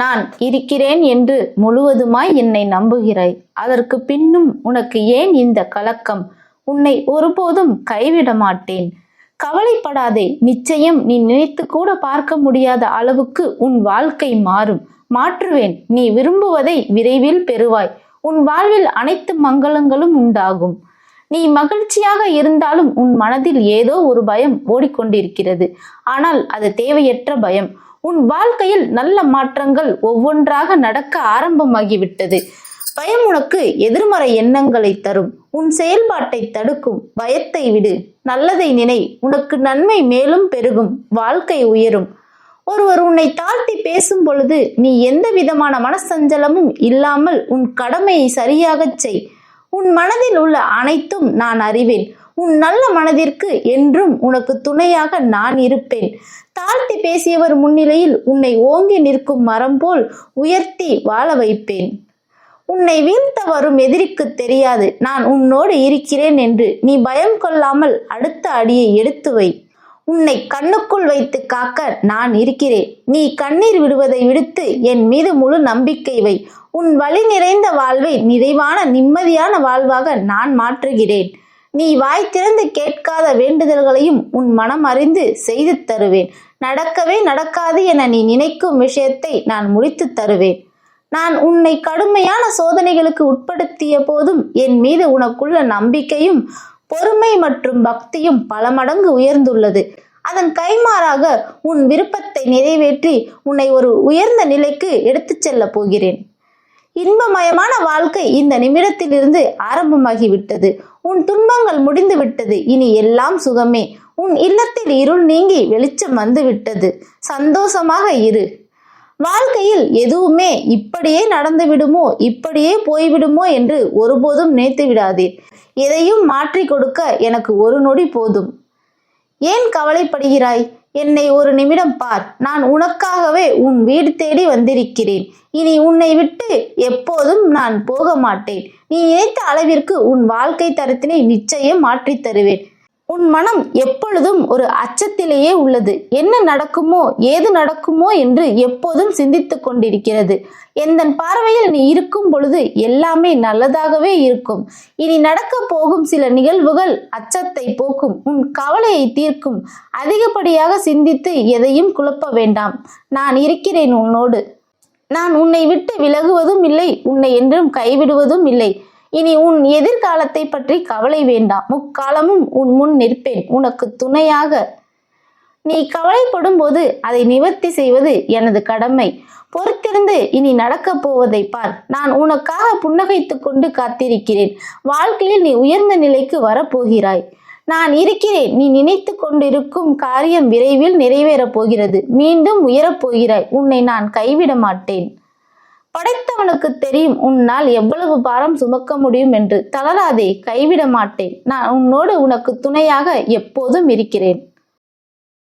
நான் இருக்கிறேன் என்று முழுவதுமாய் என்னை நம்புகிறாய். அதற்கு பின்னும் உனக்கு ஏன் இந்த கலக்கம்? உன்னை ஒருபோதும் கைவிட மாட்டேன். கவலைப்படாதே நிச்சயம் நீ நினைத்து கூட பார்க்க முடியாத அளவுக்கு உன் வாழ்க்கை மாறும். மாற்றுவேன் நீ விரும்புவதை விரைவில் பெறுவாய். உன் வாழ்வில் அனைத்து மங்களங்களும் உண்டாகும். நீ மகிழ்ச்சியாக இருந்தாலும் உன் மனதில் ஏதோ ஒரு பயம் ஓடிக்கொண்டிருக்கிறது. ஆனால் அது தேவையற்ற பயம். உன் வாழ்க்கையில் நல்ல மாற்றங்கள் ஒவ்வொன்றாக நடக்க ஆரம்பமாகிவிட்டது. பயம் உனக்கு எதிர்மறை எண்ணங்களை தரும். உன் செயல்பாட்டை தடுக்கும். பயத்தை விடு. நல்லதை நினை. உனக்கு நன்மை மேலும் பெருகும். வாழ்க்கை உயரும். ஒருவர் உன்னை தாழ்த்தி பேசும் பொழுது நீ எந்த விதமான மனசஞ்சலமும் இல்லாமல் உன் கடமையை சரியாகச் செய். உன் மனதில் உள்ள அனைத்தும் நான் அறிவேன். உன் நல்ல மனதிற்கு என்றும் உனக்கு துணையாக நான் இருப்பேன். தாழ்த்தி பேசியவர் முன்னிலையில் உன்னை ஓங்கி நிற்கும் மரம் போல் உயர்த்தி வாழ வைப்பேன். உன்னை வீழ்த்த வரும் எதிரிக்கு தெரியாது. நான் உன்னோடு இருக்கிறேன் என்று நீ பயம் கொள்ளாமல் அடுத்த அடியை எடுத்து வை. உன்னை கண்ணுக்குள் வைத்து காக்க நான் இருக்கிறேன். நீ கண்ணீர் விடுவதை விடுத்து என் மீது முழு நம்பிக்கை வை. உன் வழி நிறைந்த வாழ்வை நிறைவான நிம்மதியான வாழ்வாக நான் மாற்றுகிறேன். நீ வாய் திறந்து கேட்காத வேண்டுதல்களையும் உன் மனம் அறிந்து செய்து தருவேன். நடக்கவே நடக்காது என நீ நினைக்கும் விஷயத்தை நான் முடித்து தருவேன். நான் உன்னை கடுமையான சோதனைகளுக்கு உட்படுத்திய போதும் என் மீது உனக்குள்ள நம்பிக்கையும் பொறுமை மற்றும் பக்தியும் பல மடங்கு உயர்ந்துள்ளது. அதன் கைமாறாக உன் விருப்பத்தை நிறைவேற்றி உன்னை ஒரு உயர்ந்த நிலைக்கு எடுத்துச் செல்லப் போகிறேன். இன்பமயமான வாழ்க்கை இந்த நிமிடத்திலிருந்து ஆரம்பமாகிவிட்டது. உன் துன்பங்கள் முடிந்து விட்டது இனி எல்லாம் சுகமே. உன் இல்லத்தில் இருள் நீங்கி வெளிச்சம் வந்து விட்டது சந்தோஷமாக இரு. வாழ்க்கையில் எதுவுமே இப்படியே நடந்து விடுமோ இப்படியே போய்விடுமோ என்று ஒருபோதும் நினைத்து விடாதீர் எதையும் மாற்றி கொடுக்க எனக்கு ஒரு நொடி போதும். ஏன் கவலைப்படுகிறாய்? என்னை ஒரு நிமிடம் பார். நான் உனக்காகவே உன் வீடு தேடி வந்திருக்கிறேன். இனி உன்னை விட்டு எப்போதும் நான் போக மாட்டேன். நீ நினைத்த அளவிற்கு உன் வாழ்க்கை தரத்தினை நிச்சயம் மாற்றித் தருவேன். உன் மனம் எப்பொழுதும் ஒரு அச்சத்திலேயே உள்ளது. என்ன நடக்குமோ ஏது நடக்குமோ என்று எப்போதும் சிந்தித்து கொண்டிருக்கிறது. எந்தன் பார்வையில் நீ இருக்கும் பொழுது எல்லாமே நல்லதாகவே இருக்கும். இனி நடக்க போகும் சில நிகழ்வுகள் அச்சத்தை போக்கும். உன் கவலையை தீர்க்கும். அதிகப்படியாக சிந்தித்து எதையும் குழப்ப வேண்டாம். நான் இருக்கிறேன் உன்னோடு. நான் உன்னை விட்டு விலகுவதும் இல்லை உன்னை என்றும் கைவிடுவதும் இல்லை. இனி உன் எதிர்காலத்தை பற்றி கவலை வேண்டாம். முக்காலமும் உன் முன் நிற்பேன். உனக்கு துணையாக நீ கவலைப்படும் போது அதை நிவர்த்தி செய்வது எனது கடமை. பொறுத்திருந்து இனி நடக்கப் போவதை பார். நான் உனக்காக புன்னகைத்துக் கொண்டு காத்திருக்கிறேன். வாழ்க்கையில் நீ உயர்ந்த நிலைக்கு வரப்போகிறாய். நான் இருக்கிறேன். நீ நினைத்து கொண்டிருக்கும் காரியம் விரைவில் நிறைவேறப் போகிறது. மீண்டும் உயரப் போகிறாய். உன்னை நான் கைவிட மாட்டேன். படைத்தவனுக்கு தெரியும். உன்னால் எவ்வளவு பாரம் சுமக்க முடியும் என்று தளராதே கைவிட மாட்டேன் நான் உன்னோடு உனக்கு துணையாக எப்போதும் இருக்கிறேன்.